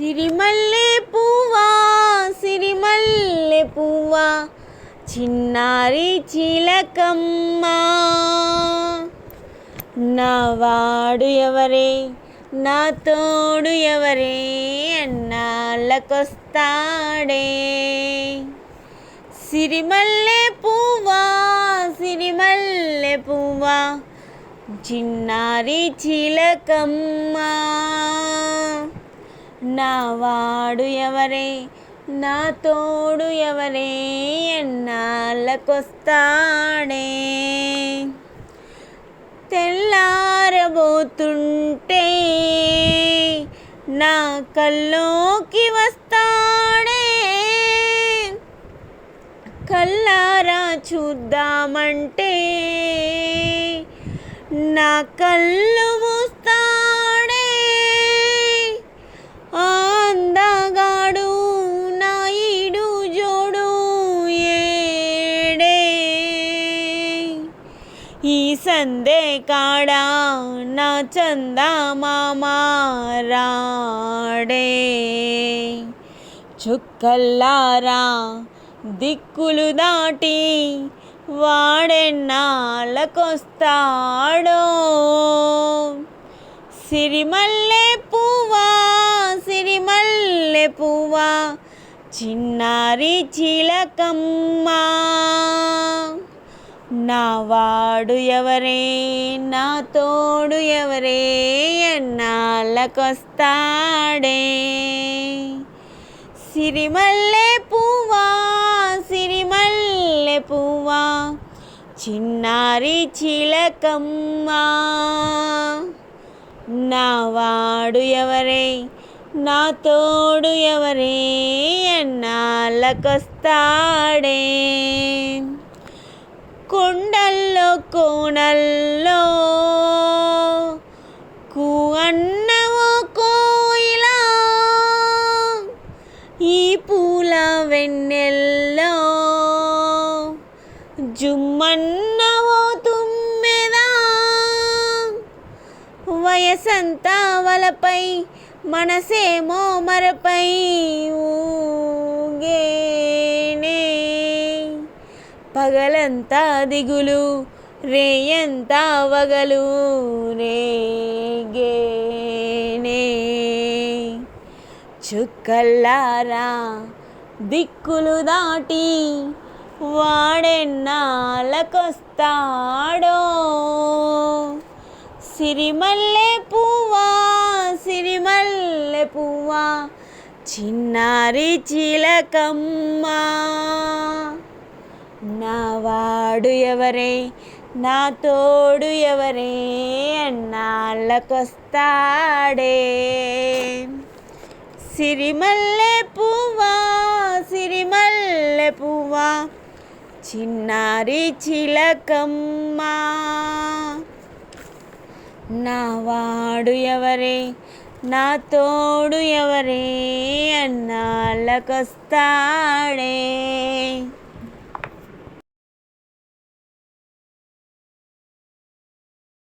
సిరిమల్లె పువ్వా సిరిమల్లె పువ్వా చిన్నారి చిలకమ్మ. నా వాడు ఎవరే నా తోడు ఎవరే అన్నాళ్ళకొస్తాడే సిరిమల్లె పువ్వా సిరిమల్లె పువ్వా చిన్నారి చిలకమ్మ. నా వాడు ఎవరే? నా తోడు ఎవరే? ఎన్నాళ్ళకొస్తాడే? తెల్లారబోతుంటే నా కల్లోకి వస్తాడే. కల్లారా చూద్దామంటే నా కళ్ళు ఈ సందే కాడా? నా చందా మామారాడే చుక్కల్లారా దిక్కులు దాటి వాడెన్నాళ్ళకొస్తాడో? సిరిమల్లె పువ్వా? సిరిమల్లె పువ్వా? చిన్నారి చిలకమ్మా. నా వాడు ఎవరే? నా తోడు ఎవరే? ఎన్నాళ్ళకొస్తాడే? సిరిమల్లె పువ్వా? సిరిమల్లె పువ్వా? చిన్నారి చిలకమ్మా? నా వాడు ఎవరే? నా తోడు ఎవరే? ఎన్నాళ్ళకొస్తాడే? కొండల్లో కోణల్లో కూ అన్నవో కోయిలా. ఈ పూల వెన్నెల్లో. జుమ్మన్నవో తుమ్మెదా. వయసంతా వలపై మనసేమో మరపై. పగలంతా దిగులు రేయంతా వగలు. రేగేనే చుక్కల్లారా దిక్కులు దాటి వాడెన్నాళ్ళకొస్తాడో? సిరిమల్లె పువ్వా సిరిమల్లె పువ్వా చిన్నారి చిలకమ్మ. నా వాడు ఎవరే? నా తోడు ఎవరే? అన్నాళ్ళకొస్తాడే. సిరిమల్లె పువ్వా సిరిమల్లె పువ్వా చిన్నారి చిలకమ్మ. నా వాడు ఎవరే? నా తోడు ఎవరే? అన్నాళ్ళకొస్తాడే.